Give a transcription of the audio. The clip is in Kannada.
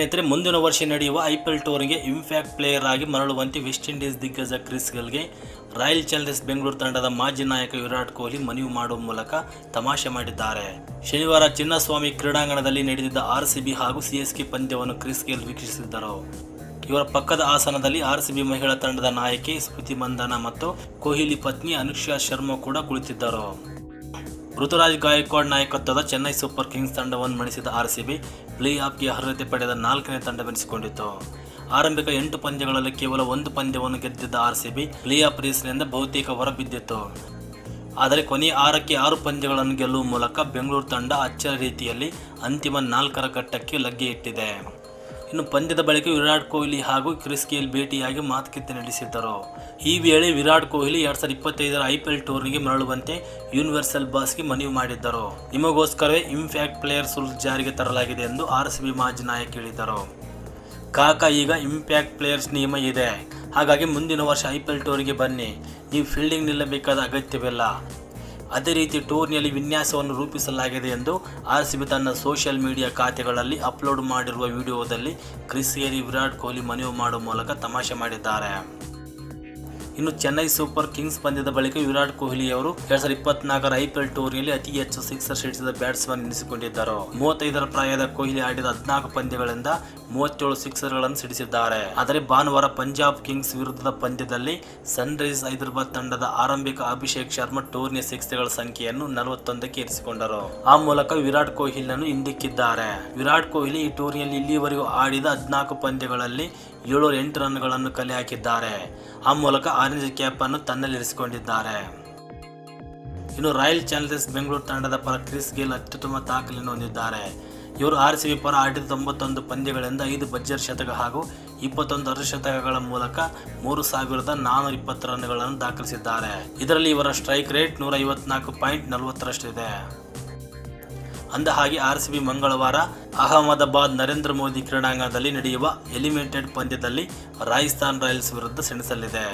ಸ್ನೇಹಿತರೆ, ಮುಂದಿನ ವರ್ಷ ನಡೆಯುವ ಐ ಪಿ ಎಲ್ ಟೂರ್ಗೆ ಇಂಪ್ಯಾಕ್ಟ್ ಪ್ಲೇಯರ್ ಆಗಿ ಮರಳುವಂತೆ ವೆಸ್ಟ್ ಇಂಡೀಸ್ ದಿಗ್ಗಜ ಕ್ರಿಸ್ ಗಲ್ಗೆ ರಾಯಲ್ ಚಾಲೆಂಜರ್ಸ್ ಬೆಂಗಳೂರು ತಂಡದ ಮಾಜಿ ನಾಯಕ ವಿರಾಟ್ ಕೊಹ್ಲಿ ಮನವಿ ಮಾಡುವ ಮೂಲಕ ತಮಾಷೆ ಮಾಡಿದ್ದಾರೆ. ಶನಿವಾರ ಚಿನ್ನಸ್ವಾಮಿ ಕ್ರೀಡಾಂಗಣದಲ್ಲಿ ನಡೆದಿದ್ದ ಆರ್ ಸಿ ಹಾಗೂ ಸಿಎಸ್ಕೆ ಪಂದ್ಯವನ್ನು ಕ್ರಿಸ್ ಗೇಲ್ ವೀಕ್ಷಿಸಿದ್ದರು ಇವರ ಪಕ್ಕದ ಆಸನದಲ್ಲಿ ಆರ್ ಸಿ ಬಿ ಮಹಿಳಾ ತಂಡದ ನಾಯಕಿ ಸ್ಮೃತಿ ಮಂದನ ಮತ್ತು ಕೊಹ್ಲಿ ಪತ್ನಿ ಅನುಷ್ಕಾ ಶರ್ಮಾ ಕೂಡ ಕುಳಿತಿದ್ದರು. ಋತುರಾಜ್ ಗಾಯಕ್ವಾಡ್ ನಾಯಕತ್ವದ ಚೆನ್ನೈ ಸೂಪರ್ ಕಿಂಗ್ಸ್ ತಂಡವನ್ನು ಮಣಿಸಿದ ಆರ್ ಸಿ ಬಿ ಪ್ಲೇ ಆಫ್ಗೆ ಅರ್ಹತೆ ಪಡೆದ ನಾಲ್ಕನೇ ತಂಡವೆನಿಸಿಕೊಂಡಿತು ಆರಂಭಿಕ ಎಂಟು ಪಂದ್ಯಗಳಲ್ಲಿ ಕೇವಲ ಒಂದು ಪಂದ್ಯವನ್ನು ಗೆದ್ದಿದ್ದ R C B play off ರೇಸ್ನಿಂದ ಬಹುತೇಕ ಹೊರಬಿದ್ದಿತ್ತು. ಆದರೆ ಕೊನೆಯ ಆರಕ್ಕೆ ಆರು ಪಂದ್ಯಗಳನ್ನು ಗೆಲ್ಲುವ ಮೂಲಕ ಬೆಂಗಳೂರು ತಂಡ ಅಚ್ಚರ ರೀತಿಯಲ್ಲಿ ಅಂತಿಮ ನಾಲ್ಕರ ಘಟ್ಟಕ್ಕೆ ಲಗ್ಗೆ ಇಟ್ಟಿದೆ. ಇನ್ನು ಪಂದ್ಯದ ಬಳಿಕ ವಿರಾಟ್ ಕೊಹ್ಲಿ ಹಾಗೂ ಕ್ರಿಸ್ ಗೇಲ್ ಭೇಟಿಯಾಗಿ ಮಾತುಕತೆ ನಡೆಸಿದ್ದರು ಈ ವೇಳೆ ವಿರಾಟ್ ಕೊಹ್ಲಿ ಎರಡ್ ಸಾವಿರದ ಇಪ್ಪತ್ತೈದರ ಐ ಪಿ ಎಲ್ ಟೂರ್ನಿಗೆ ಮರಳುವಂತೆ ಯೂನಿವರ್ಸಲ್ ಬಾಸ್ಗೆ ಮನವಿ ಮಾಡಿದ್ದರು. ನಿಮಗೋಸ್ಕರವೇ ಇಂಪ್ಯಾಕ್ಟ್ ಪ್ಲೇಯರ್ ರೂಲ್ಸ್ ಜಾರಿಗೆ ತರಲಾಗಿದೆ ಎಂದು ಆರ್ ಸಿ ಬಿ ಮಾಜಿ ನಾಯಕ ಹೇಳಿದರು. ಕಾಕ, ಈಗ ಇಂಪ್ಯಾಕ್ಟ್ ಪ್ಲೇಯರ್ಸ್ ನಿಯಮ ಇದೆ. ಹಾಗಾಗಿ ಮುಂದಿನ ವರ್ಷ ಐ ಪಿ ಎಲ್ ಟೂರ್ಗೆ ಬನ್ನಿ. ನೀವು ಫೀಲ್ಡಿಂಗ್ ನಿಲ್ಲಬೇಕಾದ ಅಗತ್ಯವಿಲ್ಲ. ಅದೇ ರೀತಿ ಟೂರ್ನಿಯಲ್ಲಿ ವಿನ್ಯಾಸವನ್ನು ರೂಪಿಸಲಾಗಿದೆ ಎಂದು ಆರ್ ಸಿ ಬಿ ತನ್ನ ಸೋಷಿಯಲ್ ಮೀಡಿಯಾ ಖಾತೆಗಳಲ್ಲಿ ಅಪ್ಲೋಡ್ ಮಾಡಿರುವ ವಿಡಿಯೋದಲ್ಲಿ ಕ್ರಿಸ್ ಏರಿ ವಿರಾಟ್ ಕೊಹ್ಲಿ ಮನವಿ ಮಾಡುವ ಮೂಲಕ ತಮಾಷೆ ಮಾಡಿದ್ದಾರೆ. ಇನ್ನು ಚೆನ್ನೈ ಸೂಪರ್ ಕಿಂಗ್ಸ್ ಪಂದ್ಯದ ಬಳಿಕ ವಿರಾಟ್ ಕೊಹ್ಲಿ ಅವರು ಎರಡ್ ಸಾವಿರದ ಇಪ್ಪತ್ನಾಲ್ಕರ ಐಪಿಎಲ್ ಟೂರ್ನಿಯಲ್ಲಿ ಅತಿ ಹೆಚ್ಚು ಸಿಕ್ಸರ್ ಸಿಡಿಸಿದ ಬ್ಯಾಟ್ಸ್ಮನ್ ಎನಿಸಿಕೊಂಡಿದ್ದರು. ಮೂವತ್ತೈದರ ಪ್ರಾಯದ ಕೊಹ್ಲಿ ಆಡಿದ ಹದಿನಾಲ್ಕು ಪಂದ್ಯಗಳಿಂದ ಮೂವತ್ತೇಳು ಸಿಕ್ಸರ್ಗಳನ್ನು ಸಿಡಿಸಿದ್ದಾರೆ. ಆದರೆ ಭಾನುವಾರ ಪಂಜಾಬ್ ಕಿಂಗ್ಸ್ ವಿರುದ್ಧದ ಪಂದ್ಯದಲ್ಲಿ ಸನ್ರೈಸರ್ಸ್ ಹೈದರಾಬಾದ್ ತಂಡದ ಆರಂಭಿಕ ಅಭಿಷೇಕ್ ಶರ್ಮಾ ಟೂರ್ನಿಯ ಸಿಕ್ಸ್ಗಳ ಸಂಖ್ಯೆಯನ್ನು ನಲವತ್ತೊಂದಕ್ಕೆ ಇರಿಸಿಕೊಂಡರು. ಆ ಮೂಲಕ ವಿರಾಟ್ ಕೊಹ್ಲಿಯನ್ನು ಹಿಂದಿಕ್ಕಿದ್ದಾರೆ. ವಿರಾಟ್ ಕೊಹ್ಲಿ ಈ ಟೂರ್ನಿಯಲ್ಲಿ ಇಲ್ಲಿಯವರೆಗೂ ಆಡಿದ ಹದಿನಾಲ್ಕು ಪಂದ್ಯಗಳಲ್ಲಿ ಏಳು ಎಂಟು ರನ್ಗಳನ್ನು ಕಲೆ ಹಾಕಿದ್ದಾರೆ. ಆ ಮೂಲಕ ಆರೆಂಜ್ ಕ್ಯಾಪ್ ಅನ್ನು ತನ್ನಲ್ಲಿರಿಸಿಕೊಂಡಿದ್ದಾರೆ. ಇನ್ನು ರಾಯಲ್ ಚಾಲೆಂಜರ್ಸ್ ಬೆಂಗಳೂರು ತಂಡದ ಪರ ಕ್ರಿಸ್ ಗೇಲ್ ಅತ್ಯುತ್ತಮ ದಾಖಲೆಯನ್ನು ಹೊಂದಿದ್ದಾರೆ. ಇವರು ಆರ್ ಸಿ ಬಿ ಪರ ಆಡಿದ ತೊಂಬತ್ತೊಂದು ಪಂದ್ಯಗಳಿಂದ ಐದು ಬಜ್ಜರ್ ಶತಕ ಹಾಗೂ ಇಪ್ಪತ್ತೊಂದು ಅರ್ಧಶತಕಗಳ ಮೂಲಕ ಮೂರು ಸಾವಿರದ ನಾನೂರ ಇಪ್ಪತ್ತು ರನ್ಗಳನ್ನು ದಾಖಲಿಸಿದ್ದಾರೆ. ಇದರಲ್ಲಿ ಇವರ ಸ್ಟ್ರೈಕ್ ರೇಟ್ ನೂರ ಐವತ್ನಾಲ್ಕು ಪಾಯಿಂಟ್ ನಲವತ್ತರಷ್ಟಿದೆ. ಅಂದ ಹಾಗೆ ಆರ್ ಸಿ ಬಿ ಮಂಗಳವಾರ ಅಹಮದಾಬಾದ್ ನರೇಂದ್ರ ಮೋದಿ ಕ್ರೀಡಾಂಗಣದಲ್ಲಿ ನಡೆಯುವ ಎಲಿಮಿನೇಟೆಡ್ ಪಂದ್ಯದಲ್ಲಿ ರಾಜಸ್ಥಾನ್ ರಾಯಲ್ಸ್ ವಿರುದ್ಧ ಸೆಣಸಲಿದೆ.